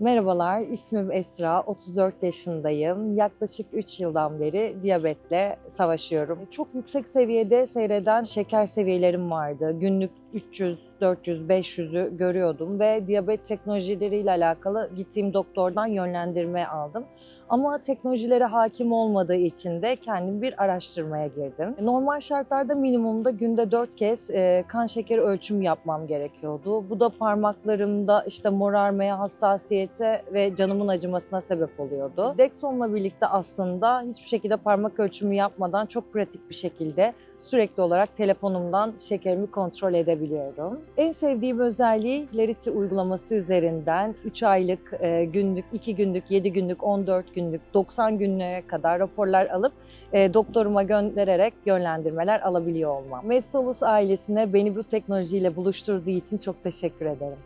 Merhabalar, ismim Esra, 34 yaşındayım. Yaklaşık 3 yıldan beri diyabetle savaşıyorum. Çok yüksek seviyede seyreden şeker seviyelerim vardı. Günlük 300, 400, 500'ü görüyordum ve diyabet teknolojileriyle alakalı gittiğim doktordan yönlendirme aldım. Ama teknolojilere hakim olmadığı için de kendim bir araştırmaya girdim. Normal şartlarda minimumda günde 4 kez e, kan şekeri ölçüm yapmam gerekiyordu. Bu da parmaklarımda işte morarmaya, hassasiyete ve canımın acımasına sebep oluyordu. Dexon'la birlikte aslında hiçbir şekilde parmak ölçümü yapmadan çok pratik bir şekilde sürekli olarak telefonumdan şekerimi kontrol edebiliyorum. En sevdiğim özelliği Larity uygulaması üzerinden 3 aylık, e, günlük, 2 günlük, 7 günlük, 14 günlük, 90 günlüğe kadar raporlar alıp e, doktoruma göndererek yönlendirmeler alabiliyor olmam. MedSolus ailesine beni bu teknolojiyle buluşturduğu için çok teşekkür ederim.